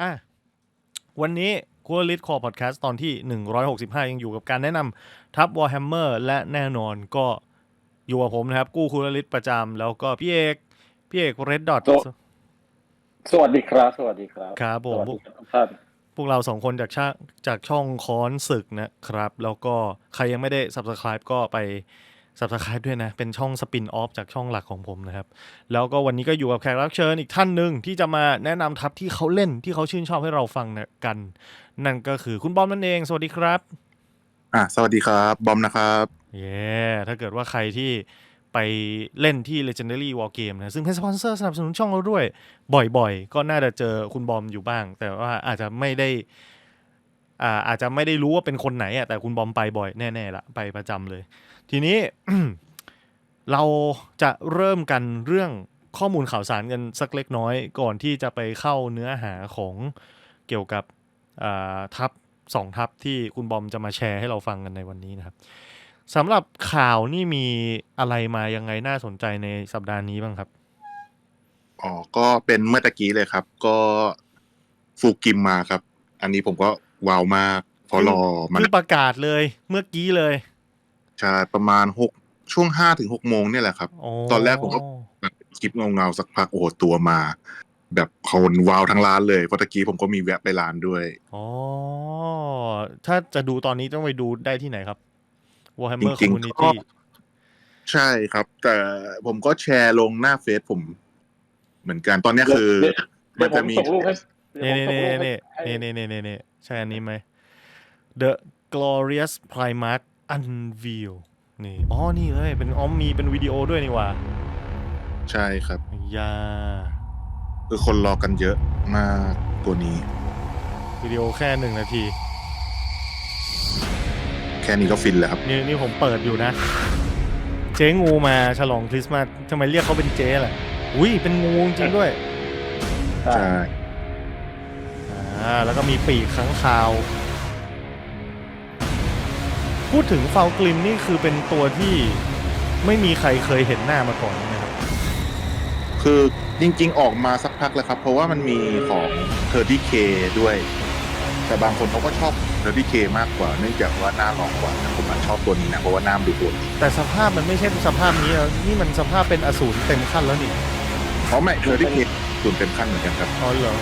อะวันนี้คูลลิทคอพอดแคสต์ตอนที่ 165 ยังอยู่กับการแนะนำทับวอ r h แฮมเมอร์และแน่นอนก็อยู่กับผมนะครับ กู้คูลลิทประจำแล้วก็พี่เอกพี่เอกเรดดอทโตสวัสดีครับ สวัสดีครับครับผมสวัสดีครับทุกท่านพวกเราสองคนจากชาจากช่องค้อนศึกนะครับ แล้วก็ใครยังไม่ได้ Subscribe ก็ไป Subscribe ด้วยนะ เป็นช่องสปินออฟจากช่องหลักของผมนะครับ แล้วก็วันนี้ก็อยู่กับแขกรับเชิญอีกท่านหนึ่งที่จะมาแนะนำทัพที่เขาเล่นที่เขาชื่นชอบให้เราฟังนะกัน นั่นก็คือคุณบอมนั่นเอง สวัสดีครับ อะสวัสดีครับบอมนะครับเย้ถ้าเกิดว่าใครที่ไปเล่นที่ Legendary War Game นะ ซึ่งเป็นสปอนเซอร์สนับสนุนช่องเราด้วย บ่อยๆ ก็น่าจะเจอคุณบอมอยู่บ้าง แต่ว่าอาจจะไม่ได้อ่าอาจจะไม่ได้รู้ว่าเป็นคนไหนอะแต่คุณบอมไปบ่อยแน่ๆละไปประจำเลย ทีนี้เราจะเริ่มกันเรื่องข้อมูลข่าวสารกันสักเล็กน้อยก่อนที่จะไปเข้าเนื้อหาของเกี่ยวกับอ่าทัพสองทัพที่คุณบอมจะมาแชร์ให้เราฟังกันในวันนี้นะครับสำหรับข่าวนี่มีอะไรมายังไงน่าสนใจในสัปดาห์นี้บ้างครับอ๋อก็เป็นเมื่อตะกี้เลยครับ ก็ฟูกิมมาครับ อันนี้ผมก็ว้าวมากเพราะรอมันคือประกาศเลย เมื่อกี้เลย ใช่ประมาณหกช่วงห้าถึงหกโมงเนี่ยแหละครับ ตอนแรกผมก็คลิปเงาๆสักพักโอ้โหตัวมา แบบคนว้าวทั้งร้านเลยเพราะตะกี้ผมก็มีแวะไปร้านด้วยอ๋อถ้าจะดูตอนนี้ต้องไปดูได้ที่ไหนครับ Warhammer จริงๆ Community ก็ใช่ครับ แต่ผมก็แชร์ลงหน้าเฟซผม เหมือนกันตอนเนี้ยคือเดี๋ยวมันเดี๋ยวผมจะมีส่งรูปให้เดี๋นี่ยวผมนี่ส่งรูปนี่ให้นี่นี่นี่นี่นี่ใช่อันนี้ไหม The Glorious Primarch Unveil นี่อ๋อนี่เลยเป็นอ๋อมีเป็นวิดีโอด้วยนี่หว่าใช่ครับ ยาคือคนรอกันเยอะมากตัวนี้ วิดีโอแค่หนึ่งนาที แค่นี้ก็ฟินแล้วครับ นี่นี่ผมเปิดอยู่นะ เจ๊งูมาฉลองคริสต์มาสทำไมเรียกเขาเป็นเจ๊ล่ะอุ้ยเป็นงูจริงด้วยใช่ใช่อ่าแล้วก็มีปีกข้างคาว พูดถึงฟาวกลิมนี่คือเป็นตัวที่ไม่มีใครเคยเห็นหน้ามาก่อนนะครับ คือจริงๆ ออกมาสักพักแล้วครับ เพราะว่ามันมีของ 30K ด้วย แต่บางคนเขาก็ชอบ 30K มากกว่า เนื่องจากว่าหน้าหลอกกว่าแต่ผมอะชอบตัวนี้นะ เพราะว่าหน้ามันดูโหดแต่สภาพมันไม่ใช่สภาพนี้แล้วนี่มันสภาพเป็นอสูรเต็มขั้นแล้วนี่เพราะไม่ 30K ส่วนเต็มขั้นเหมือนกันครับอ๋อเหรอ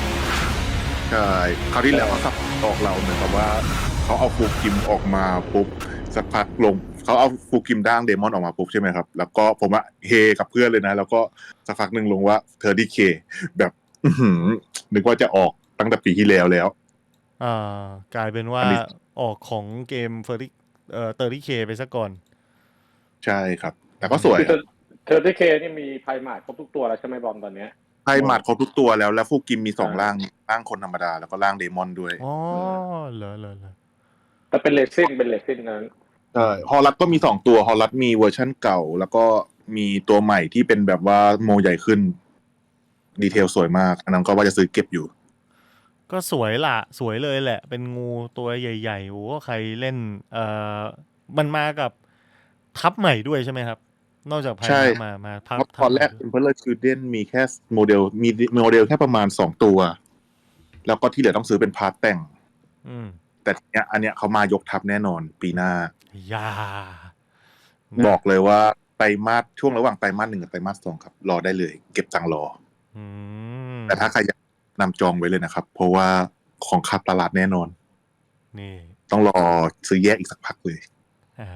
ใช่คราวที่แล้วเขาสับออกเราเหมือนกับว่าเขาเอาฟูกิมออกมาปุ๊บ สักพักลงเขาเอาฟูกิมด่างเดมอนออกมาปุ๊บใช่ไหมครับ แล้วก็ผมอะเฮกับเพื่อนเลยนะ แล้วก็สักพักหนึ่งลงว่า 30K แบบอื้อหือนึกว่าจะออกตั้งแต่ปีที่แล้วแล้ว อ่ากลายเป็นว่าอันนี้ออกของเกมเฟอร์ริเอ่อเตอร์รี่เคไปซะก่อน ใช่ครับ แต่ก็สวยคือเธอที่เคนี่มีไพมาดครบทุกตัวแล้วใช่ไหมบอมตอนเนี้ยไพ่หมัดครบทุกตัวแล้ว แล้วฟูกิมมีสองร่างร่างคนธรรมดาแล้วก็ร่างเดมอนด้วยอ๋อเหรอเหรอเหรอแต่เป็นเลซินเป็นเลซินนั้น ใช่ฮอลลัตก็มีสองตัวฮอลลัตมีเวอร์ชั่นเก่า แล้วก็มีตัวใหม่ที่เป็นแบบว่าโมใหญ่ขึ้น ดีเทลสวยมาก อันนั้นก็ว่าจะซื้อเก็บอยู่ ก็สวยล่ะสวยเลยแหละ เป็นงูตัวใหญ่ๆโอ้ใครเล่น เอ่อมันมากับทับใหม่ด้วยใช่ไหมครับ นอกจากภายใช่มา มาพับเพราะตอนแรกทับเ m อร์คิวเดนมีแค่โมเดลมีโมเดลแค่ประมาณสองตัว แล้วก็ที่เหลือต้องซื้อเป็นพาร์ทแต่ง อืม แต่ทีเนี้ยอันเนี้ยเขามายกทัพแน่นอนปีหน้า ยา บอกเลยว่าไตรมาสช่วงระหว่างไตรมาสหนึ่งกับไตรมาสสองครับ รอได้เลย เก็บตังค์รออืมแต่ถ้าใครอยากนำจองไว้เลยนะครับ เพราะว่าของขาดตลาดแน่นอน นี่ ต้องรอซื้อแยกอีกสักพักเลยอ่า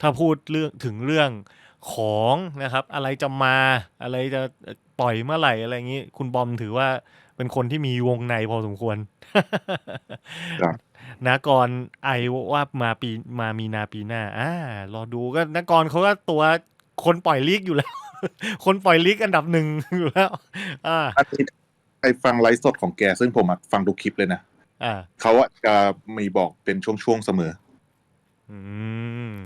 ถ้าพูดเรื่องถึงเรื่องของนะครับ อะไรจะมาอะไรจะปล่อยเมื่อไหร่อะไรอย่างนี้ คุณบอมถือว่าเป็นคนที่มีวงในพอสมควรครับ นากรไอว่ามาปีมามีนาปีหน้าอ่ารอดูก็นากรเขาก็ตัวคนปล่อยลีกอยู่แล้ว คนปล่อยลีกอันดับหนึ่งอยู่แล้ว อ่าอันนี้ไปฟังไลฟ์สดของแก ซึ่งผมอะฟังทุกคลิปเลยนะอ่าเขาอะจะมีบอกเป็นช่วงๆเสมอ อืม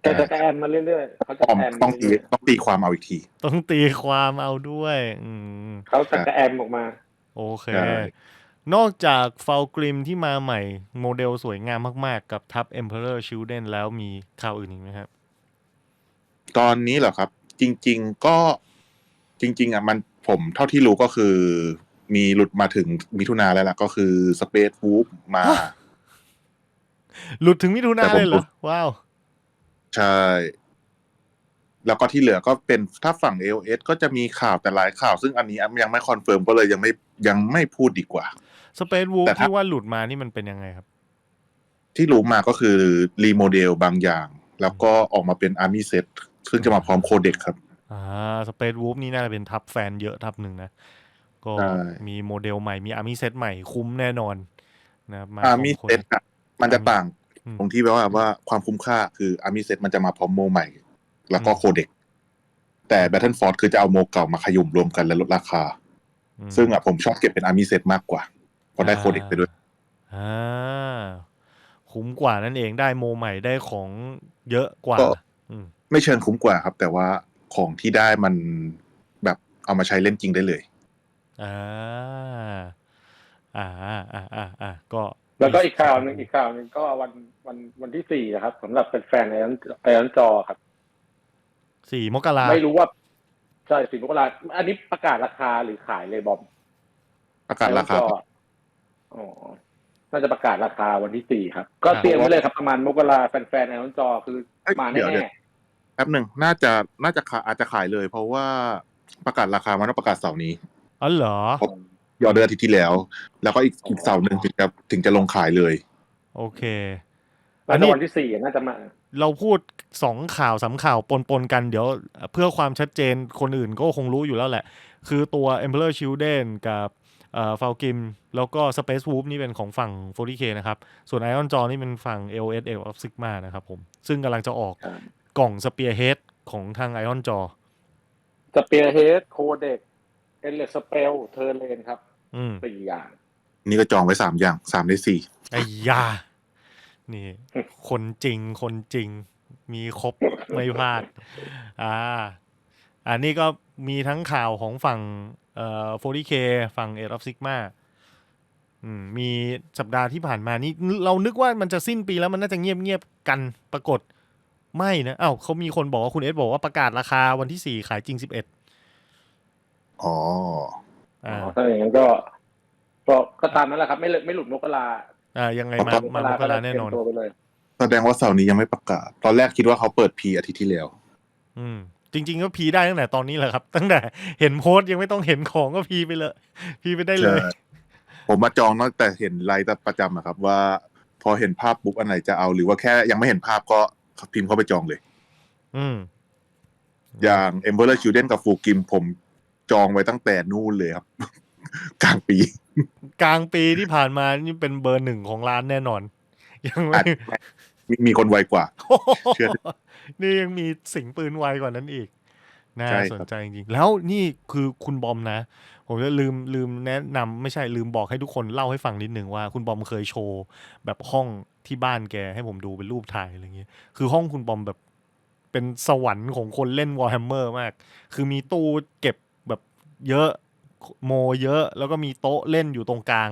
แต่จะแอมมาเรื่อยๆเขาจะต้องแอมต้องตีต้องตีความเอาอีกที ต้องตีความเอาด้วย อืมเขาจะแอมออกมา โอเคใช่ นอกจากฟ a ลกริมที่มาใหม่ โมเดลสวยงามมาก ๆ กับทัพ Emperor Children แล้วมีข่าวอื่นอีกไหมครับ ตอนนี้เหรอครับ จริง ๆ ก็จริง ๆ อะ มันผมเท่าที่รู้ก็คือ มีหลุดมาถึงมิถุนาแล้วล่ะ ก็คือสเปซวูฟมา หลุดถึงมิถุนาแต่ผมเลยเหรอ ว้าว ใช่ แล้วก็ที่เหลือก็เป็นถ้าฝั่ง LS ก็จะมีข่าวแต่หลายข่าว ซึ่งอันนี้ยังไม่คอนเฟิร์มก็เลยยังไม่ยังไม่พูดดีกว่า สเปซวูฟแต่ถ้า ที่ว่าหลุดมานี่มันเป็นยังไงครับ ที่รู้มาก็คือรีโมเดลบางอย่าง แล้วก็ออกมาเป็นอาร์มี่เซตซึ่งจะมาพร้อมโคเด็กครับ อ่าสเปซวูฟนี่น่าจะเป็นทับแฟนเยอะทับหนึ่งนะ ก็ใช่ มีโมเดลใหม่มีอาร์มี่เซตใหม่คุ้มแน่นอนนะครับมาอาร์มี่พร้เซมตอะมันจะต่างอืม ตรงที่แปลว่าว่าความคุ้มค่าคืออาร์มี่เซตมันจะมาพร้อมโมใหม่ แล้วก็อืมโคเด็ก แต่ Battle Force คือจะเอาโมเก่ามาขยุ่มรวมกันและลดราคา อืมซึ่งอะผมชอบเก็บเป็นอาร์มี่เซตมากกว่าเพราะได้โคเด็กไปด้วยอ่าคุ้มกว่านั่นเองได้โมใหม่ได้ของเยอะกว่าก็อืมไม่เชิงคุ้มกว่าครับ แต่ว่าของที่ได้มันแบบเอามาใช้เล่นจริงได้เลยอ่าอ่าอ่าอ่าอ่าอ่าก็ แล้วก็อีกข่าวหนึ่งอีกข่าวหนึ่งก็วันวันวันที่สี่นะครับสำหรับแฟนๆไอรอนไอรอนจอครับสี่มกราไม่รู้ว่าใช่สิบมกราอันนี้ประกาศราคาหรือขายเลยบอมประกาศราคาไออนจออ๋อน่าจะประกาศราคาวันที่สี่ครับ ก็เตรียมไว้เลยครับประมาณมกราแฟนๆไอรอนจอคือเอ้ยมาเดี๋ยวเดี๋แน่ยวแป๊บหนึ่งน่าจะน่าจะขายอาจจะขายเลย เพราะว่าประกาศราคามันต้องประกาศเสาร์นี้อ๋อเหรอเพราะยอดเดือนอาทิตย์ที่แล้ว แล้วก็อีกอีกเสาร์หนึ่งถึงจะถึงจะลงขายเลย โอเคๆน่าจะวันที่สี่น่าจะมา เราพูดสองข่าวสามข่าวปนๆกันเดี๋ยว เพื่อความชัดเจนคนอื่นก็คงรู้อยู่แล้วแหละ คือตัว Emperor Children กับ เอ่อ Falcon แล้วก็ Space Wolf นี่เป็นของฝั่ง 40K นะครับ ส่วน Ion Jaw นี่เป็นฝั่ง LS L of Sigma นะครับผม ซึ่งกำลังจะออกครับกล่อง Spearhead ของทาง Ion Jaw สเปียร์เฮดโคเด็กเอเลสเปลเทอร์เลนครับอืมสี่อย่าง นี่ก็จองไว้สามอย่างสามในสี่ไอ้ยา นี่ คนจริงคนจริง มีครบไม่พลาด อ่า อันนี้ก็มีทั้งข่าวของฝั่ง เอ่อ 40K ฝั่ง Age of Sigma อืมมีสัปดาห์ที่ผ่านมานี่เรานึกว่ามันจะสิ้นปีแล้วมันน่าจะเงียบเงียบๆกันปรากฏไม่นะอ้าวเขามีคนบอกว่าคุณเอสบอกว่าประกาศราคาวันที่สี่ขายจริงสิบเอ็ดอ๋ออ่าถ้าอย่างนั้นก็ก็ก็ตามนั้นแหละครับ ไม่เลยไม่หลุดมกราอ่ายังไงมามามกราแน่นอนเตรียมตัวไปเลยแสดงว่าเสาร์นี้ยังไม่ประกาศ ตอนแรกคิดว่าเขาเปิดพีอาทิตย์ที่แล้ว อืม จริง ๆ ก็พีได้ตั้งแต่ตอนนี้แหละครับ ตั้งแต่เห็นโพสต์ยังไม่ต้องเห็นของก็พีไปเลย พีไปได้เลยใช่ผมมาจองตั้งแต่เห็นไลน์ประจำอะครับ ว่า พอเห็นภาพปุ๊บอันไหนจะเอาหรือว่าแค่ยังไม่เห็นภาพก็พิมพ์เข้าไปจองเลย อืมอย่าง Emperor Children กับฟูกิม ผมจองไว้ตั้งแต่นู่นเลยครับ กลางปี กลางปีที่ผ่านมานี่เป็นเบอร์หนึ่งของร้านแน่นอน ยังไม่อาจมีมีคนไวกว่าเชื่อ นี่ยังมีสิงปืนไวกว่านั้นอีกน่าใช่สคนรับใจจริงๆแล้วนี่คือคุณบอมนะ ผมจะลืมลืมแนะนำไม่ใช่ลืมบอกให้ทุกคนเล่าให้ฟังนิดหนึ่งว่า คุณบอมเคยโชว์แบบห้องที่บ้านแกให้ผมดูเป็นรูปถ่ายอะไรเงี้ยคือห้องคุณบอมแบบเป็นสวรรค์ของคนเล่นวอ r h แฮมเมอร์มาก คือมีตู้เก็บแบบเยอะโมเยอะ แล้วก็มีโต๊ะเล่นอยู่ตรงกลาง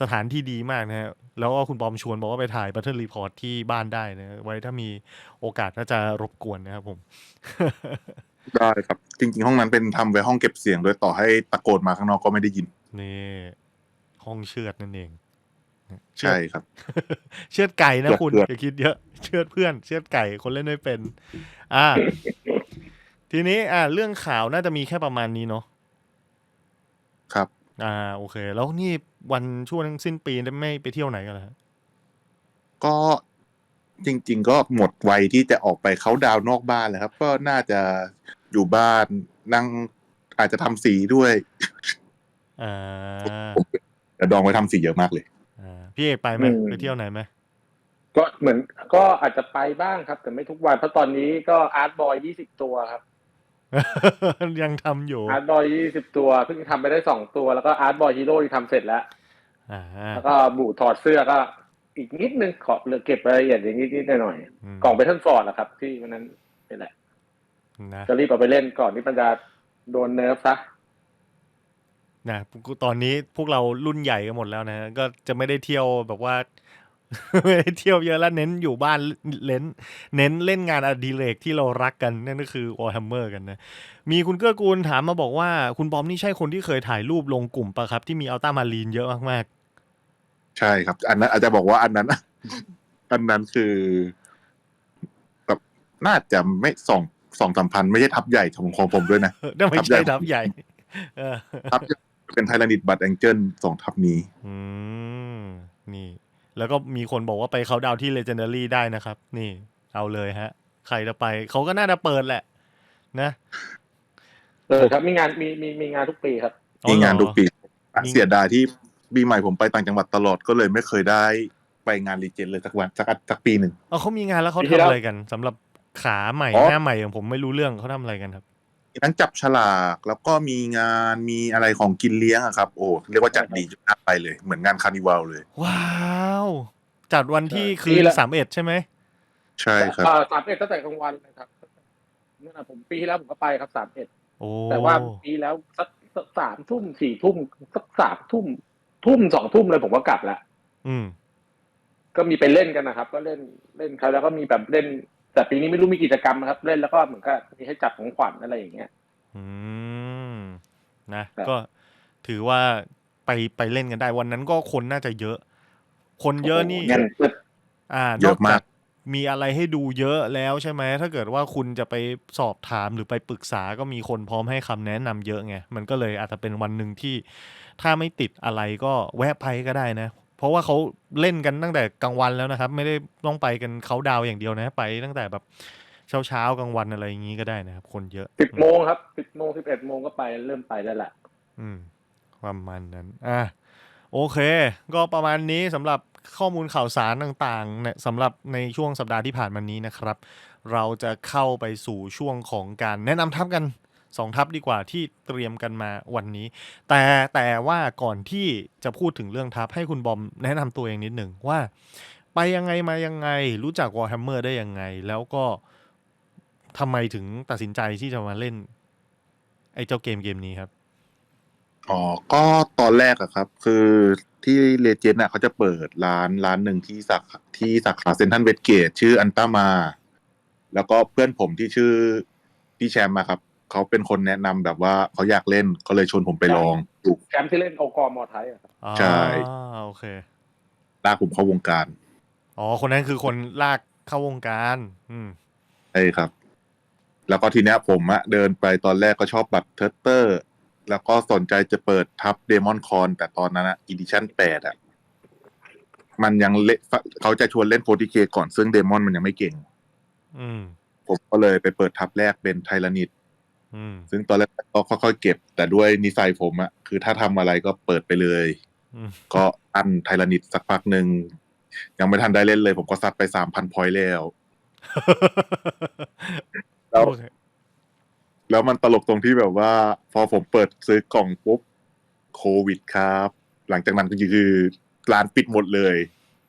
สถานที่ดีมากนะฮะแล้วก็คุณบอมชวนบอกว่าไปถ่าย Battle Report ที่บ้านได้นะไว้ถ้ามีโอกาสน่าจะรบกวนนะครับผม ได้ครับจริงๆ ห้องนั้นเป็นทำไว้ห้องเก็บเสียงโดยต่อให้ตะโกนมาข้างนอกก็ไม่ได้ยิน นี่ห้องเชือดนั่นเองใช่ครับ เชือดไก่นะคุณเชือดอย่าคิดเยอะ เชือดเพื่อน เชือดไก่คนเล่นไม่เป็น อ่า ทีนี้อ่าเรื่องข่าวน่าจะมีแค่ประมาณนี้เนาะครับ อ่า โอเค แล้วนี่วันช่วงสิ้นปีได้ไม่ไปเที่ยวไหนกันเหรอฮะก็จริง ๆ ก็หมดวัยที่จะออกไปเขาน์ดาวน์นอกบ้านแล้วครับ ก็น่าจะอยู่บ้านนั่งอาจจะทำสีด้วยอ่าแต่ดองไว้ทำสีเยอะมากเลย อ่าพี่เอกไปไหมอืม ไปเที่ยวไหนไหมก็เหมือนก็อาจจะไปบ้างครับ แต่ไม่ทุกวันเพราะตอนนี้ก็อาร์ตบอยยี่สิบตัวครับ ยังทำอยู่อาร์ตบอยยี่สิบตัวเพิ่งทำไปได้สองตัวแล้วก็อาร์ตบอยฮีโร่ที่ทำเสร็จแล้วอ่าแล้วก็บูถอดเสื้อก็อีกนิดนึงขอเหลือเก็บรายละเอียดอย่างนิดๆหน่อยมๆกล่องเบทัลฟอร์ดนะครับ ที่วันนั้นนี่แหละนะจะรีบเอาไปเล่นก่อนที่มันจะโดนเนิร์ฟซะนะตอนนี้พวกเรารุ่นใหญ่กันหมดแล้วนะ ก็จะไม่ได้เที่ยวแบบว่า ไม่ได้เที่ยวเยอะแล้วเน้นอยู่บ้านเน้นเน้นเล่นงานอดิเรกที่เรารักกันนั่นก็คือ Warhammer กันนะมีคุณเกื้อกูลถามมาบอกว่า คุณบอมนี่ใช่คนที่เคยถ่ายรูปลงกลุ่มปะครับ ที่มีอัลต้ามารีนเยอะมากใช่ครับ อันนั้นอาจจะบอกว่าอันนั้นอันนั้นคือแบบน่าจะไม่สองสองสามพันไม่ใช่ทับใหญ่ของของผมด้วยนะๆนั่นไม่ใช่ทัทับบใหใหญ่ญ่เออทับใหญ่เป็นไทยแลนดิตบัตแองเจิลสองทับนี้ อืมนี่ แล้วก็มีคนบอกว่าไปเขาดาวน์ที่ Legendary ได้นะครับ นี่ เอาเลยฮะ ใครจะไป เขาก็น่าจะเปิดแหละ นะเออครับมีงานมีมีมีงานทุกปีครับอ๋อมีงานเหรอทุกปีมีเสียดายที่ปีใหม่ผมไปต่างจังหวัดตลอดก็เลยไม่เคยได้ไปงานรีเจนเลยสักวันสักสักปีหนึ่งเอาเขามีงานแล้วเขาปีที่ทำแล้วอะไรกันสำหรับขาใหม่อ๋อหน้าใหม่ของผมไม่รู้เรื่องเขาทำอะไรกันครับมีทั้งจับฉลากแล้วก็มีงานมีอะไรของกินเลี้ยงอะครับ โอ้เรียกว่าจัดดีจนน่าไปเลย เหมือนงานคาร์นิวัลเลย ว้า วจัดวันที่ใช่คืปีนละสามเอ็ดใช่ไหมใช่ครับอ่าสามเอ็ดตั้งแต่กลางวันเลยครับนั่นนะผมปีที่แล้วผมก็ไปครับสามเอ็ดโอ้แต่ว่าปีแล้วสักสักสามทุ่มสี่ทุ่มสักสามทุ่มทุ่มสองทุ่มเลยผมก็กลับแล้วอืม ก็มีไปเล่นกันนะครับ ก็เล่นเล่นครับแล้วก็มีแบบเล่น แต่ปีนี้ไม่รู้มีกิจกรรมนะครับ เล่นแล้วก็เหมือนกับมีให้จับของขวัญอะไรอย่างเงี้ย อืมนะครับก็ถือว่าไปไปเล่นกันได้วันนั้นก็คนน่าจะเยอะ คนเยอะนี่โโหงั้นอ่าเยอะมากนมีอะไรให้ดูเยอะแล้วใช่ไหมถ้าเกิดว่าคุณจะไปสอบถามหรือไปปรึกษาก็มีคนพร้อมให้คำแนะนำเยอะไงมันก็เลยอาจจะเป็นวันหนึ่งที่ ถ้าไม่ติดอะไรก็แวะไปก็ได้นะ เพราะว่าเขาเล่นกันตั้งแต่กลางวันแล้วนะครับ ไม่ได้ต้องไปกันเขาดาวน์อย่างเดียวนะ ไปตั้งแต่แบบเช้าเช้าๆกลางวันอะไรอย่างนี้ก็ได้นะครับ คนเยอะสิบโมงครับสิบโมงสิบเอ็ดโมงก็ไปเริ่มไปได้แหละอืม ประมาณนั้น อะ โอเค ก็ประมาณนี้สำหรับข้อมูลข่าวสารต่างๆเนี่ยสำหรับในช่วงสัปดาห์ที่ผ่านมานี้นะครับ เราจะเข้าไปสู่ช่วงของการแนะนำทัพกันสองทัพดีกว่าที่เตรียมกันมาวันนี้ แต่แต่ว่าก่อนที่จะพูดถึงเรื่องทัพให้คุณบอมแนะนำตัวเองนิดหนึ่งว่า ไปยังไงมายังไง รู้จัก Warhammer ได้ยังไง แล้วก็ทำไมถึงตัดสินใจที่จะมาเล่น ไอ้เจ้าเกมเกมนี้ครับ อ๋อ ก็ตอนแรกอะครับ คือที่เลเจนด์อะเขาจะเปิดร้านร้านหนึ่งที่สาขาที่สาขาเซนทันเวสเกตชื่ออันต้ามา แล้วก็เพื่อนผมที่ชื่อพี่แชมป์อะครับ เขาเป็นคนแนะนำแบบว่าเขาอยากเล่นก็เลยชวนผมไปลองถูก แชมป์ที่เล่นโอกอมอไทยอะครับใช่อ่าโอเค ลากผมเข้าวงการอ๋อ คนนั้นคือคนลากเข้าวงการ อืม ใช่ครับ แล้วก็ทีเนี้ยผมอะเดินไปตอนแรกก็ชอบบัตรเทอร์เตอร์ แล้วก็สนใจจะเปิดทับเดมอนคอนแต่ตอนนั้นอะอีดิชั่นแปดอะมันยังเละเขาจะชวนเล่นโ r ติเคก่อนซึ่งเดมอนมันยังไม่เก่ง อืม ผมก็เลยไปเปิดทับแรกเป็นไทลานิดอืมซึ่งตอนแรกก็ค่อยๆเก็บ แต่ด้วยนิสัยผมอะคือถ้าทำอะไรก็เปิดไปเลยอืมก็อันไทลานิดสักพักหนึ่งยังไม่ทันได้เล่นเลย ผมก็ซัดไปสามพันพอยต์แล้วแล้วโอเค แล้วมันตลกตรงที่แบบว่า พอผมเปิดซื้อกล่องปุ๊บโควิดครับ หลังจากนั้นก็คือร้านปิดหมดเลย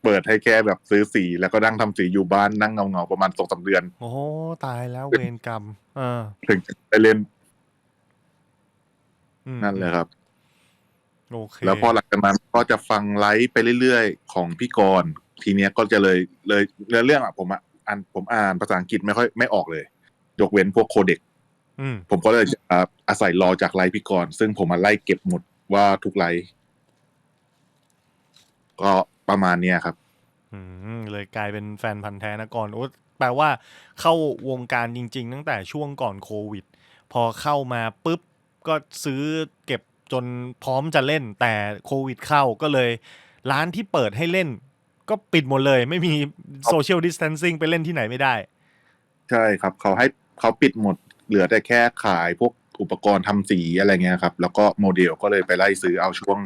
เปิดให้แค่แบบซื้อสี แล้วก็นั่งทำสีอยู่บ้านนั่งเงาๆประมาณสองสาเดือน โอ้ตายแล้วเวรกรรมเออถึงจะได้เล่นอืมนั่นเลยครับโอเคแล้วพอหลังจากนั้นก็จะฟังไลฟ์ไปเรื่อยๆ ของพี่กรณ์ทีเนี้ยก็จะเลยเลยเนื้อเรื่องอะผมอะอ่านผมอ่านภาษาอังกฤษไม่ค่อยไม่ออกเลย ยกเว้นพวกโคเด็กอืม ผมก็เลยจะอาศัยรอจากไลฟ์พี่กรณ์ซึ่งผมมาไล่เก็บหมดว่าทุกไลฟ์ก็ประมาณเนี้ยครับ อืมเลยกลายเป็นแฟนพันธ์แท้นะก่อนโอ้แปลว่าเข้าวงการจริง ๆ ตั้งแต่ช่วงก่อนโควิด พอเข้ามาปุ๊บก็ซื้อเก็บจนพร้อมจะเล่น แต่โควิดเข้าก็เลย ร้านที่เปิดให้เล่น ก็ปิดหมดเลย ไม่มีโซเชียลดิส a ทนซิ่งไปเล่นที่ไหนไม่ได้ ใช่ครับ เขาให้เขาปิดหมด เหลือแต่แค่ขายพวกอุปกรณ์ทำสีอะไรเงี้ยครับ แล้วก็โมเดลก็เลยไปไล่ซื้อเอาช่วง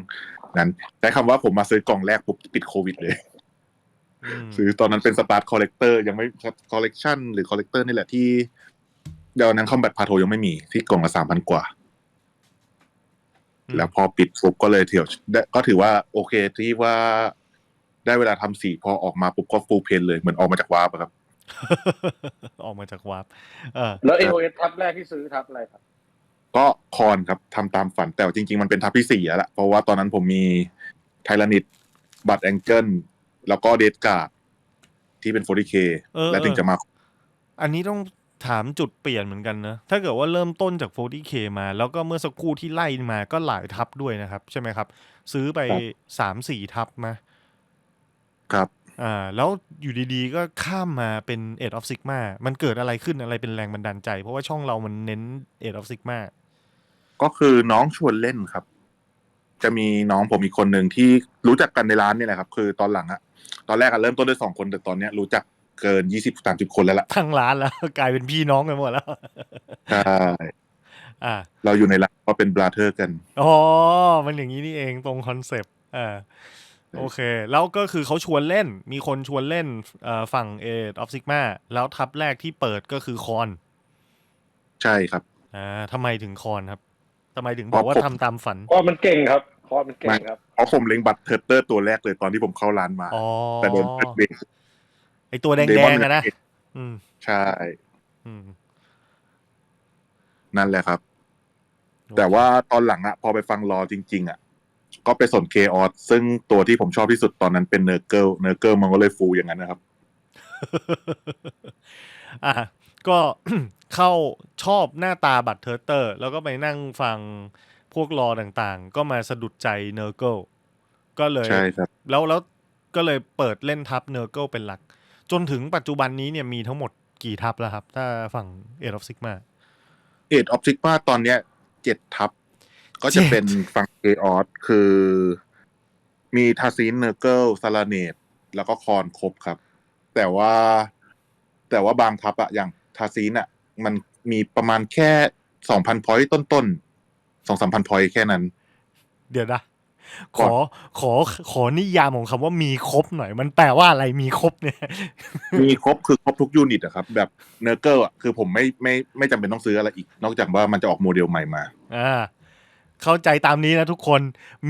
นั้นใช้คำว่าผมมาซื้อกล่องแรกปุ๊บปิดโควิดเลยอืมซื้อตอนนั้นเป็นสตาร์ทคอลเลกเตอร์ยังไม่คอลเลกชันหรือคอลเลกเตอร์นี่แหละที่เดี๋ยวนั้นคอมแบทพาโทยังไม่มีที่กล่องละสามพันกว่าอืมแล้วพอปิดปุ๊บก็เลยเที่ยวได้ก็ถือว่าโอเคที่ว่าได้เวลาทำสีพอออกมาปุ๊บก็ฟูลเพนเลยเหมือนออกมาจากวาร์ปอะครับ ออกมาจากวาร์ปเออแล้วเอโอเอสทับแรกที่ซื้อทับอะไรครับ ก็คอนครับทำตามฝันแต่จริง ๆ มันเป็นทับที่สี่แล้วล่ะเพราะว่าตอนนั้นผมมีไทลานิดบัตแองเกิลแล้วก็เดดการ์ดที่เป็น 40k เออ แล้วถึงจะมา อันนี้ต้องถามจุดเปลี่ยนเหมือนกันนะ ถ้าเกิดว่าเริ่มต้นจาก 40k มา แล้วก็เมื่อสักครู่ที่ไล่มาก็หลายทับด้วยนะครับ ใช่ไหมครับ ซื้อไปครับ สามสี่ทับมา ครับ อ่าแล้วอยู่ดีๆ ก็ข้ามมาเป็น Age of Sigma มันเกิดอะไรขึ้นอะไรเป็นแรงบันดาลใจ เพราะว่าช่องเรามันเน้น Age of Sigma ก็คือน้องชวนเล่นครับ จะมีน้องผมอีกคนหนึ่งที่รู้จักกันในร้านนี่แหละครับ คือตอนหลังอะตอนแรกอะเริ่มต้นด้วยสองคนแต่ตอนเนี้ยรู้จักเกินยี่สิบสามสิบคนแล้วล่ะทั้งร้านแล้ว กลายเป็นพี่น้องกันหมดแล้วใช่อ่า เราอยู่ในร้านก็เป็นบราเธอร์กันอ๋อมันอย่างนี้นี่เองตรงคอนเซปต์อ่า โอเค แล้วก็คือเขาชวนเล่นมีคนชวนเล่นเอ่อฝั่งเอ of อ Sigma แล้วทับแรกที่เปิดก็คือคอน ใช่ครับอ่าทำไมถึงคอนครับทำไมถึงบอกว่าเพราะผมทำตามฝันเพราะมันเก่งครับเพราะมันเก่งครับเพราะผมเล็งบัตรเทอร์เตอร์ตัวแรกเลยตอนที่ผมเข้าร้านมาอ๋อแต่โดนเปิดเบรกไอตัวแดเดมอนงๆอะนะอืมใช่อืมนั่นแหละครับ แต่ว่าตอนหลังอะพอไปฟังรอจริง ๆอะ ก็ไปสนเคออสซึ่งตัวที่ผมชอบที่สุดตอนนั้นเป็นเนอร์เกิลเนอร์เกิลมันก็เลยฟูอย่างนั้นนะครับ อะก็เข้าชอบหน้าตาบัตรเทอร์เตอร์ แล้วก็ไปนั่งฟังพวกรอต่างๆ ก็มาสะดุดใจเนอร์เกิลก็เลยใช่ครับแล้วแล้วก็เลยเปิดเล่นทับเนอร์เกิลเป็นหลัก จนถึงปัจจุบันนี้เนี่ยมีทั้งหมดกี่ทับแล้วครับ ถ้าฝั่งเอ of Sigma เอ็ดออฟซิกมาตอนเนี้ยเจ็ดทับ ก็จะเจ็ดเป็นฝั่งเคออสคือ มีทาซินเนอร์เกิลซาลาเนตแล้วก็คอนครบครับ แต่ว่า แต่ว่าบางทับอะอย่างทาซินอะมันมีประมาณแค่สองพันพอยต์ต้นๆสองสามพันพอยต์แค่นั้น เดี๋ยวนะขอขอขอนิยามของคำว่ามีครบหน่อย มันแปลว่าอะไรมีครบเนี่ย มีครบคือครบทุกยูนิตอะครับ แบบเนอร์เกิลอะคือผมไม่ไม่ไม่จำเป็นต้องซื้ออะไรอีก นอกจากว่ามันจะออกโมเดลใหม่มา อ่า เข้าใจตามนี้นะทุกคน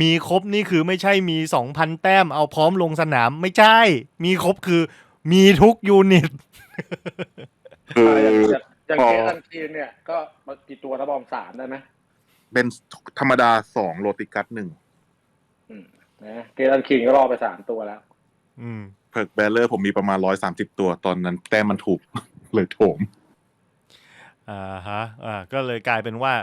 มีครบนี่คือไม่ใช่มีสองพันแต้มเอาพร้อมลงสนามไม่ใช่ มีครบคือมีทุกยูนิตคืออย่างอย่างอย่างพอเคสอันคีนเนี่ย ก็มากี่ตัวนะบอมสามได้ไหมเป็นธรรมดาสองโรติกัสหนึ่งอืมนะเคสอันคีนก็รอไปสามตัวแล้ว อืมเพิร์กแบลเลอร์ผมมีประมาณร้อยสามสิบตัวตอนนั้น แต้มมันถูกเลยโถม อ่าฮะ อ่า ก็เลยกลายเป็นว่า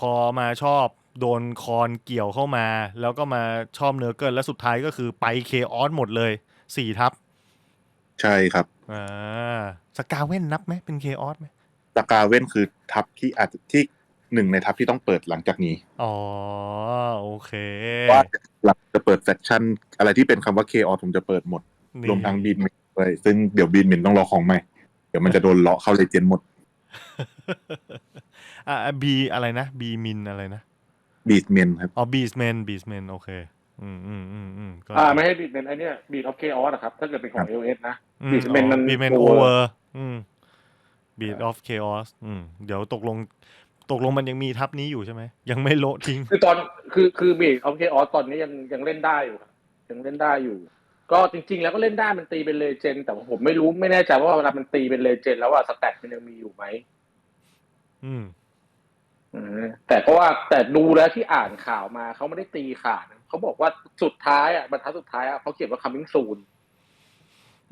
พอมาชอบโดนคอนเกี่ยวเข้ามา แล้วก็มาชอบเนื้อเกินแล้วสุดท้ายก็คือไปเคออสหมดเลยสี่ทับ ใช่ครับอ่าสกาเว่นนับไหมเป็นเคออสไหมตากาเว่นคือทับที่อาจจะที่หนึ่งในทับที่ต้องเปิดหลังจากนี้ อ๋อ โอเค ว่าหลังจะเปิดแฟคชั่น อะไรที่เป็นคำว่าเคออผมจะเปิดหมดนี่รวมทั้งบีนมินด้วยซึ่งเดี๋ยวบีนมินต้องรอของใหม่ เดี๋ยวมันจะโดนเลาะเข้าเลเจนด์หมด อ่าบีอะไรนะบีมินอะไรนะบีดเมนครับอ๋อบีสแมนบีสแมนโอเค อืมอืมอืมอืมก็อ่าไม่ให้บีดเป็นไอเนี้ยบีดออฟเคออสนะครับ ถ้าเกิดเป็นของเอลเอสนะอืม Beastman มันบีสแมน over โอเวอร์อืมบีดออฟเคออสอืมเดี๋ยวตกลงตกลงมันยังมีทับนี้อยู่ใช่ไหมยังไม่โละทิ้ง คือตอนคือคือบีดออฟเคออสตอนนี้ยังยังเล่นได้อยู่ครับยังเล่นได้อยู่ ก็จริง ๆ แล้วก็เล่นได้มันตีเป็นเลเจนด์แต่ว่าผมไม่รู้ไม่แน่ใจว่าเวลามันตีเป็นเลเจนด์แล้วว่าสแตทมันยังมีอยู่ไหมอืมอืม แต่เพราะว่าแต่ดูแล้วที่อ่านข่าวมาเขาไม่ได้ตีขาดนะเขาบอกว่าสุดท้ายอะบรรทัดสุดท้ายอะเขาเขียนว่า coming soon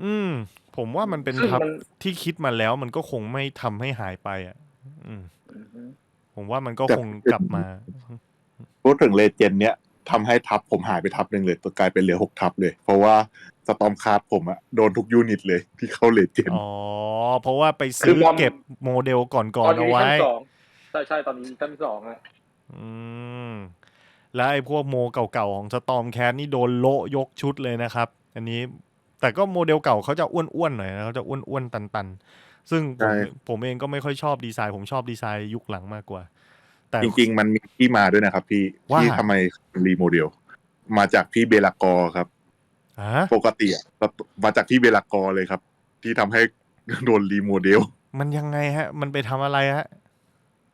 อืม ผมว่ามันเป็นซึ่งทับมันที่คิดมาแล้วมันก็คงไม่ทำให้หายไปอะ อืมอือฮึผมว่ามันก็แต่คงกลับมา พูดถึงเลเจนด์เนี้ยทำให้ทับผมหายไปทับหนึ่งเลยตัวกลายเป็นเหลือหกทับเลย เพราะว่าสตอมคาร์ดผมอะโดนทุกยูนิตเลยที่เข้าเลเจนด์อ๋อ เพราะว่าไปคืซื้ออบอมเก็บโมเดลก่อนตๆอนเอานี้ไว้ ชั้นสองใช่ใช่ตอนนี้ชั้นสองอะอืม แล้วไอ้พวกโมเก่าๆ ของสตอมแคสนี่โดนโละยกชุดเลยนะครับ อันนี้แต่ก็โมเดลเก่าเขาจะอ้วนๆหน่อยนะเขาจะอ้วนๆตันๆ ซึ่งผมผมเองก็ไม่ค่อยชอบดีไซน์ ผมชอบดีไซน์ยุคหลังมากกว่า แต่ จริง ๆ มันมีที่มาด้วยนะครับพี่ ว่า ที่ทำไมรีโมเดล มาจากพี่เบลากอร์ครับ ฮะปกติอะมาจากพี่เบลากอร์เลยครับ ที่ทำให้ โดนรีโมเดล มันยังไงฮะ มันไปทำอะไรฮะ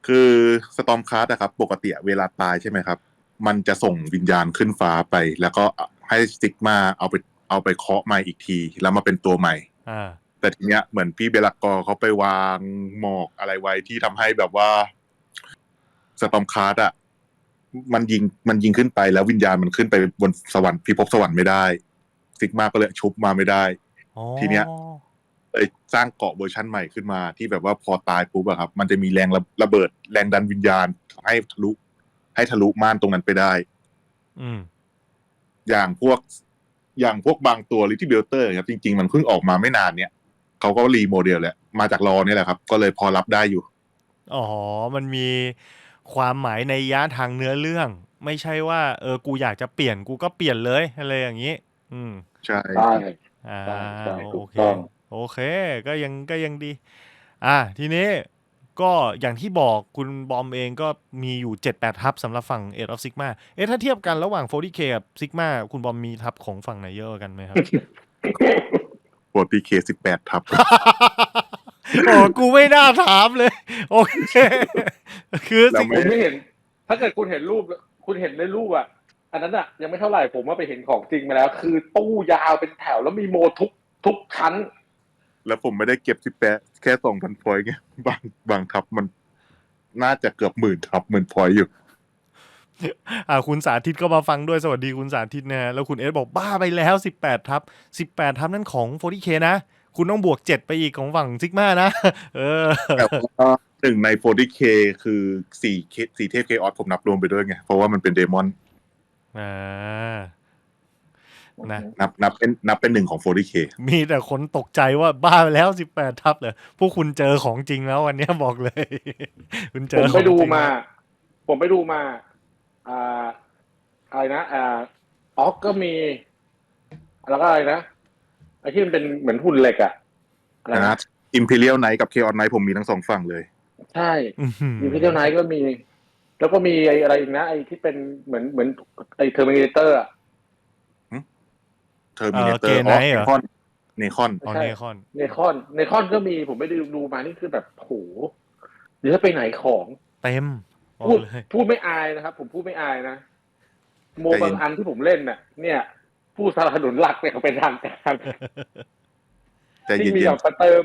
คือสตอมคาร์ดนะครับ ปกติเวลาตายใช่ไหมครับ มันจะส่งวิญญาณขึ้นฟ้าไป แล้วก็ให้สติกมาเอาไปเอาไปเคาะใหม่อีกที แล้วมาเป็นตัวใหม่อ่าแต่ทีเนี้ยเหมือนพี่เบลากอร์เขาไปวางหมอกอะไรไว้ที่ทำให้แบบว่าสตอมคาร์ดอะมันยิงมันยิงขึ้นไปแล้ววิญญาณมันขึ้นไปบนสวรรค์พิภพสวรรค์ไม่ได้ ซิกมาก็เลยชุบมาไม่ได้อ๋อทีเนี้ย เลยสร้างเกาะเวอร์ชันใหม่ขึ้นมา ที่แบบว่าพอตายปุ๊บอะครับ มันจะมีแรงระระเบิดแรงดันวิญญาณให้ทะลุ ให้ทะลุม่านตรงนั้นไปได้ อืม อย่างพวก อย่างพวกบางตัวลิทิเบลเตอร์ครับ จริง ๆ มันเพิ่งออกมาไม่นานเนี่ยเขาก็รีโมเดลแหละมาจากรอเนี่ยแหละครับ ก็เลยพอรับได้อยู่ อ๋อ มันมีความหมายในยะทางเนื้อเรื่อง ไม่ใช่ว่า เออ กูอยากจะเปลี่ยนกูก็เปลี่ยนเลยอะไรอย่างนี้ อืม ใช่ใช่อ่าใช่ใช่ถูโอกเคต้องโอเค ก็ยังก็ยังดี อ่าทีนี้ก็อย่างที่บอกคุณบอมเองก็มีอยู่ 7-8 ทับสำหรับฝั่ง Age of Sigma เอ๊ะถ้าเทียบกันระหว่าง 40K กับ Sigma คุณบอมมีทับของฝั่งไหนเยอะกว่ากันไหมครับโปรตีเคสิบแปดทับ โอ้กูไม่น่าถามเลย โอเค คือเราสิ่งไม่ผมไม่เห็น ถ้าเกิดคุณเห็นรูป คุณเห็นในรูปอะ อันนั้นอะ ยังไม่เท่าไหร่ผมว่าไปเห็นของจริงมาแล้ว คือตู้ยาวเป็นแถวแล้วมีโมทุกทุกชั้น แล้วผมไม่ได้เก็บสิบแปดแค่สองพันพอยต์ไงบางบางทับมันน่าจะเกือบหมื่นทับหมื่นพอยต์อยู่ อ่าคุณสาธิตก็มาฟังด้วยสวัสดีคุณสาธิตนะฮะแล้วคุณเอสบอกบ้าไปแล้ว18ทับ18ทับนั่นของ 40K นะ คุณต้องบวก7ไปอีกของฝั่งซิกมานะ เออแต่ว่าหนึ่งใน 40k คือสี่เคสี่เทพเคออสผมนับรวมไปด้วยไง เพราะว่ามันเป็นเดมอน อ่า นะนับนับเป็นนับเป็นหนึ่งของ 40k มีแต่คนตกใจว่าบ้าไปแล้ว 18 ทับเลยพวกคุณเจอของจริงแล้ววันเนี้ยบอกเลย คุณเจผอมขไปองจดูริงมาแล้วผมไปดูมาอ่าอะไรนะอ่าออกก็มี แล้วก็อะไรนะไอ้ที่มันเป็นเหมือนหุ่นเหล็กอะอะไรนะนะอิมพีเรียลไนท์กับเคออสไนท์ผมมีทั้งสองฝั่งเลย ใช่อื้อหือมีพิเทลไนท์ก็มี แล้วก็มีไอ้อะไรอีกนะ ไอ้ที่เป็นเหมือนเหมือนไอ้เทอร์มินเตอร์อะ เทอร์มินเตอเกร์ไนท์เหรอ คอนเนคอนอ๋อใช่ เนคอนในคอนในคอนก็มีผมไปดูดูมานี่คือแบบโหหรือถ้าไปไหนของ เต็มบอกพูดเลยพูดไม่อายนะครับ ผมพูดไม่อายนะโมบางอันที่ผมเล่นน่ะ เนี่ย ผู้สนับสนุนหลักเนี่ยเขาเป็นทางการแต่ที่เย็มีนแบบมาเติม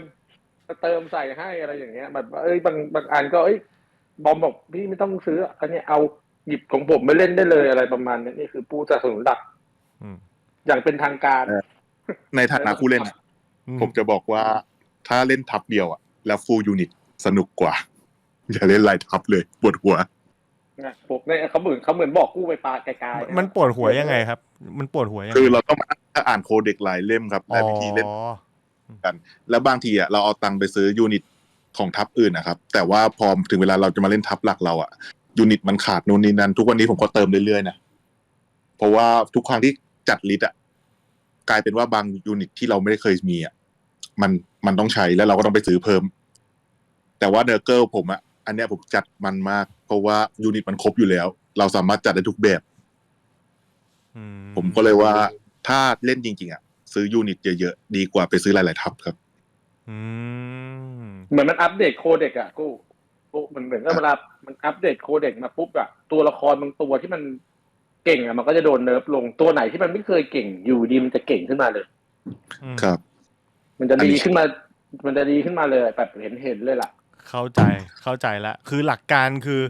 มาเติมใส่ให้อะไรอย่างเงี้ยแบบว่าเอ้ยบางบางอันก็เอ้ยบอมบอกพี่ไม่ต้องซื้ออันเนี้ยเอาหยิบของผมไปเล่นได้เลยอะไรประมาณนี้นี่คือผู้สนับสนุนหลัก อืม อย่างเป็นทางการๆในฐานะผู้เล่นอะอืผมจะบอกว่าถ้าเล่นทับเดียวอะแล้วฟูลยูนิตสนุกกว่า อย่าเล่นลายทับเลยปวดหัวนะผมเนี่ยเขาเหมือนเขาเหมือนบอกกู้ไปปลาไกลๆะมันปวดหัวยังไงครับ มันปวดหัวยังไงคือเราต้องมาอ่านโคเด็กหลายเล่มครับและวิธีเล่นอ๋อแล้วบางทีอะเราเอาตังค์ไปซื้อยูนิตของทัพอื่นนะครับ แต่ว่าพอถึงเวลาเราจะมาเล่นทัพหลักเราอะยูนิตมันขาดนู่นนี่นั่นทุกวันนี้ผมก็เติมเรื่อยๆนะเพราะว่าทุกครั้งที่ จัดลิสต์อะกลายเป็นว่าบางยูนิตที่เราไม่ได้เคยมีอะมันมันต้องใช้แล้วเราก็ต้องไปซื้อเพิ่ม แต่ว่าเนอร์เกิลผมอะอันเนี้ยผมจัดมันมาก เพราะว่ายูนิตมันครบอยู่แล้ว เราสามารถจัดได้ทุกแบบอืผมก็เลยว่าถ้าเล่นจริง ๆ อะ ซื้อยูนิตเยอะๆ ดีกว่าไปซื้อหลายๆทัพครับอืมเหมือนมันอัปเดตโคเด็กอะกูกูมันเหมือนกับเวลามันอัปเดตโคเด็กมาปุ๊บอะตัวละครบางตัวที่มัน เก่งอะมันก็จะโดนเนิร์ฟลงตัวไหนที่มันไม่เคยเก่งอยู่ดีมันจะเก่งขึ้นมาเลยอืมครับ มันจะอันดีนี้ขึ้นมา มันจะดีขึ้นมาเลยแบบเห็นเห็นเลยล่ะ เข้าใจเข้าใจละคือหลักการคือ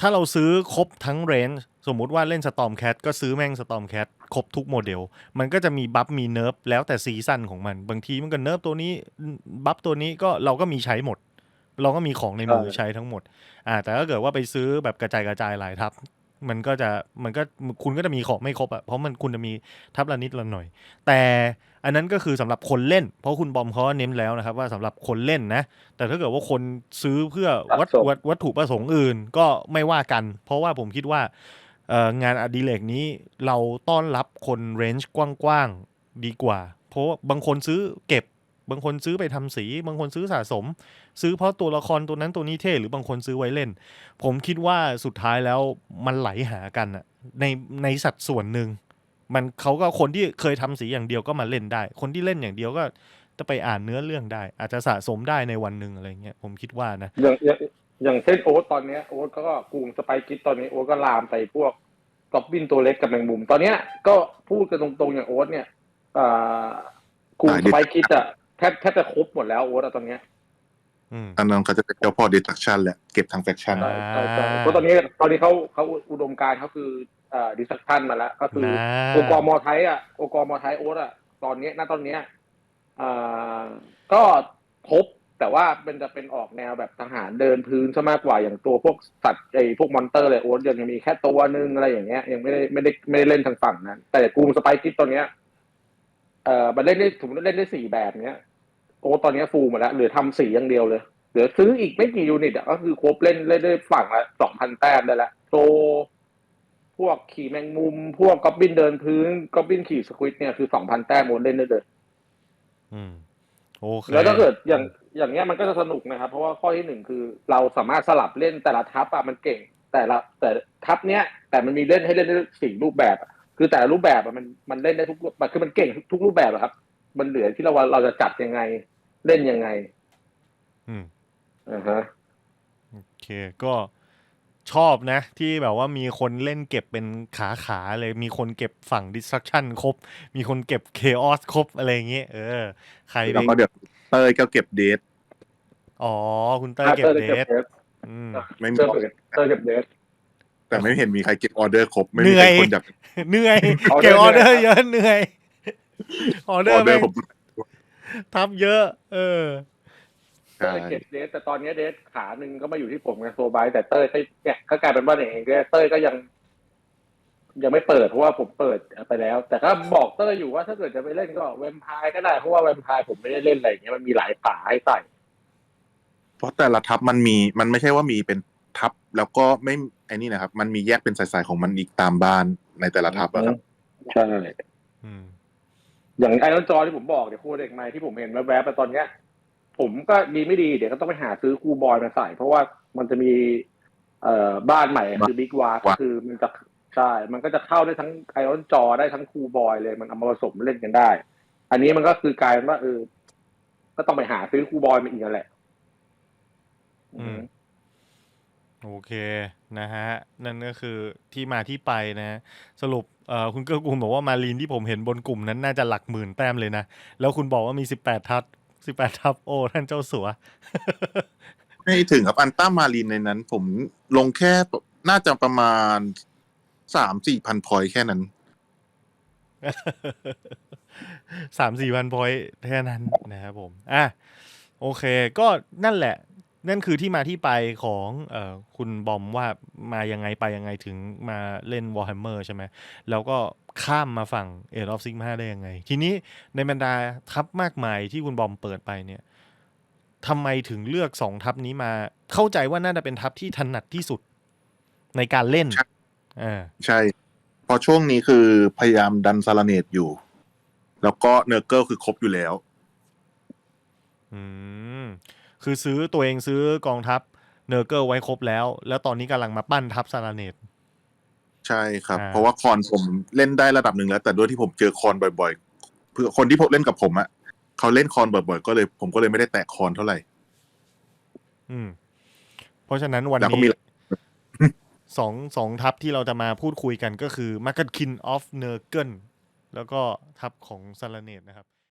ถ้าเราซื้อครบทั้งเรนจ์สมมุติว่าเล่นสตอมแคทก็ซื้อแม่งสตอมแคทครบทุกโมเดล มันก็จะมีบัฟมีเนิร์ฟแล้วแต่ซีซั่นของมัน บางทีมันก็เนิร์ฟตัวนี้บัฟตัวนี้ก็เราก็มีใช้หมด เราก็มีของในมือเออใช้ทั้งหมด อ่า แต่ถ้าเกิดว่าไปซื้อแบบกระจายกระจายหลายทับ มันก็จะมันก็คุณก็จะมีของไม่ครบอะเพราะมันคุณจะมีทับละนิดละหน่อย แต่อันนั้นก็คือสำหรับคนเล่น เพราะคุณบอมเขาก็เน้นแล้วนะครับ ว่าสำหรับคนเล่นนะ แต่ถ้าเกิดว่าคนซื้อเพื่อวัตประสงค์วัตวัตถุประสงค์อื่นก็ไม่ว่ากัน เพราะว่าผมคิดว่าเอ่องานอดิเรกนี้เราต้อนรับคนเรนจ์กว้างๆดีกว่า เพราะว่าบางคนซื้อเก็บ บางคนซื้อไปทำสี บางคนซื้อสะสม ซื้อเพราะตัวละครตัวนั้นตัวนี้เท่หรือบางคนซื้อไว้เล่น ผมคิดว่าสุดท้ายแล้วมันไหลหากันอะในในสัดส่วนหนึ่งมันเขาก็คนที่เคยทำสีอย่างเดียวก็มาเล่นได้ คนที่เล่นอย่างเดียวก็จะไปอ่านเนื้อเรื่องได้ อาจจะสะสมได้ในวันหนึ่งอะไรเงี้ยผมคิดว่านะอย่างอย่างอย่างเช่นโอ๊ตตอนเนี้ยโอ๊ตก็กรุงสไปกิตตอนนี้โอ๊ตก็ลามไปพวกกอบบินตัวเล็กกับแมงมุม ตอนเนี้ยก็พูดกันตรงๆอย่างโอ๊ตเนี่ยอ่ากรุงสไปกิตอะ แทบแทบจะครบหมดแล้วโอ๊ตอะตอนเนี้ยอืม อันนั้นเขาจะเป็นเจ้าพ่อ destruction แหละ เก็บทางแฟคชั่นอ่าใช่ใช่เพราะตอนนี้ตอนนี้เขาเขาอุดมการณ์เขาคือเอ่อดิสคันมาแล้ว ก็คือ นะโอกอมอไทยอะโอกอมอไทยโอ๊ตอะตอนเนี้ยณตอนเนี้ยอ่าก็ครบแต่ว่าเป็นจะเป็นออกแนวแบบทหารเดินพื้นซะมากกว่าอย่างตัวพวกสัตว์ไอ้พวกมอนเตอร์เลยโอ๊ตยังมีแค่ตัวนึงอะไรอย่างเงี้ยยังไม่ได้ไม่ได้ไม่ได้เล่นทางฝั่งนั้น แต่กลุ่มสไปคิดตอนเนี้ย เอ่อมันเล่นได้สมมติเล่นได้สี่แบบเนี้ยโอ้ตอนนี้ฟูลหมาแล้วเหลือทำสีอย่างเดียวเลยเหลือซื้ออีกไม่กี่ยูนิตอะก็คือครบเล่นเล่นได้ฝั่งละสองพันแต้มได้แล้วโซพวกขี่แมงมุม พวกก๊อบบินเดินพื้นก๊อบบินขี่สควิตเนี่ยคือสองพันแต้มโอนเล่นได้เลยอืมโอเคแล้วถ้าเกิดอย่างอย่างเงี้ยมันก็จะสนุกนะครับ เพราะว่าข้อที่หนึ่งคือ เราสามารถสลับเล่นแต่ละทัพอะมันเก่งแต่ละแต่ทัพเนี้ยแต่มันมีเล่นให้เล่นได้สี่รูปแบบอะ คือแต่ละรูปแบบอะมันมันเล่นได้ทุกรูปคือมันเก่งทุกรูปแบบอะครับ มันเหลือที่เราว่าเราจะจัดยังไง เล่นยังไง อืมอ่าฮะโอเคก็ชอบนะ ที่แบบว่ามีคนเล่นเก็บเป็นขาขาๆเลยมีคนเก็บฝั่ง destruction ครบ มีคนเก็บ chaos ครบอะไรอย่างเงี้ยเออ ใครแล้วเป็นก็เดี๋ยวเต้ยก็เก็บเดทอ๋อ คุณเต้ยเก็บเดทอืมไม่มีเตอร์เก็บเตอร์เก็บเดส แต่ไม่เห็นมีใครเก็บออเดอร์ครบ ไม่เหนื่มีอยใครคนอยากเหนื่อยออเดอร์เก็บออเดอร์เหนื่เยอยอะเหนื่อย ออเดอออร์เดอแม่งร์ผมทับเยอะ เออเตอร์เก็บเดสแต่ตอนนี้เดสขาหนึ่งก็มาอยู่ที่ผมกับโซบายแต่เตอร์ก็เนี่ยก็กลายเป็นว่าเนี่ยเองเตอร์ก็ยัง ยังไม่เปิดเพราะว่าผมเปิดไปแล้ว แต่ก็บอกเตอร์อยู่ว่าถ้าเกิดจะไปเล่นก็แวมไพร์ก็ได้เพราะว่าแวมไพร์ผมไม่ได้เล่นอะไรอย่างเงี้ยมันมีหลายขาให้ใส่เพราะแต่ละทับมันมีมันไม่ใช่ว่ามีเป็นทับแล้วก็ไม่ ไอ้นี่นะครับ มันมีแยกเป็นสายๆของมันอีกตามบ้านในแต่ละทับอะครับ ใช่ อืม อย่างไอรอนจอที่ผมบอกเดี๋ยวคู่เด็กใหม่ที่ผมเห็นแวบๆไปตอนเนี้ย ผมก็ดีไม่ดีเดี๋ยวก็ต้องไปหาซื้อคูบอยมาใส่ เพราะว่ามันจะมี เอ่อบ้านใหม่คือบิ๊กวาก็คือมันจะใช่ มันก็จะเข้าได้ทั้งไอรอนจอได้ทั้งคูบอยเลยมันเอามาผสมเล่นกันได้ อันนี้มันก็คือกลายเป็นว่าเออก็ต้องไปหาซื้อคูบอยมาอีกนั่นแหละ อืม โอเคนะฮะนั่นก็คือที่มาที่ไปนะ สรุปเอ่อคุณเกื้อกูลบอกว่ามารีนที่ผมเห็นบนกลุ่มนั้นน่าจะหลักหมื่นแต้มเลยนะ แล้วคุณบอกว่ามีสิบแปดทับสิบแปดทับโอ้ท่านเจ้าสัว ไม่ถึงครับอันต้ามารีนในนั้น ผมลงแค่น่าจะประมาณสามสี่พันพอยต์แค่นั้นสามสี่พันพอยต์แค่นั้นนะครับผม อะ โอเค ก็นั่นแหละ นั่นคือที่มาที่ไปของเอ่อคุณบอมว่ามายังไงไปยังไงถึงมาเล่น Warhammer ใช่ไหมแล้วก็ข้ามมาฝั่ง Age of Sigmar ได้ยังไง ทีนี้ในบรรดาทัพมากมายที่คุณบอมเปิดไปเนี่ยทำไมถึงเลือกสองทัพนี้มา เข้าใจว่าน่าจะเป็นทัพที่ถนัดที่สุดในการเล่นใช่อ่าใช่เพอช่วงนี้คือพยายามดันซาลาเนตอยู่ แล้วก็เนอร์เกิลคือครบอยู่แล้ว อืม คือซื้อตัวเองซื้อกองทัพเนอร์เกอร์ไว้ครบแล้ว แล้วตอนนี้กำลังมาปั้นทัพซาราเนตใช่ครับอ่าเพราะว่าคอนผมเล่นได้ระดับหนึ่งแล้ว แต่ด้วยที่ผมเจอคอนบ่อยๆเพื่อคนที่ผมเล่นกับผมอะเขาเล่นคอนบ่อยๆก็เลย ผมก็เลยไม่ได้แตะคอนเท่าไหร่ อืม เพราะฉะนั้นวันแล้วก็นี้มีสองสองทัพที่เราจะมาพูดคุยกันก็คือมาร์ก k คินออฟเนอร์เกิลแล้วก็ทัพของซาราเนตนะครับ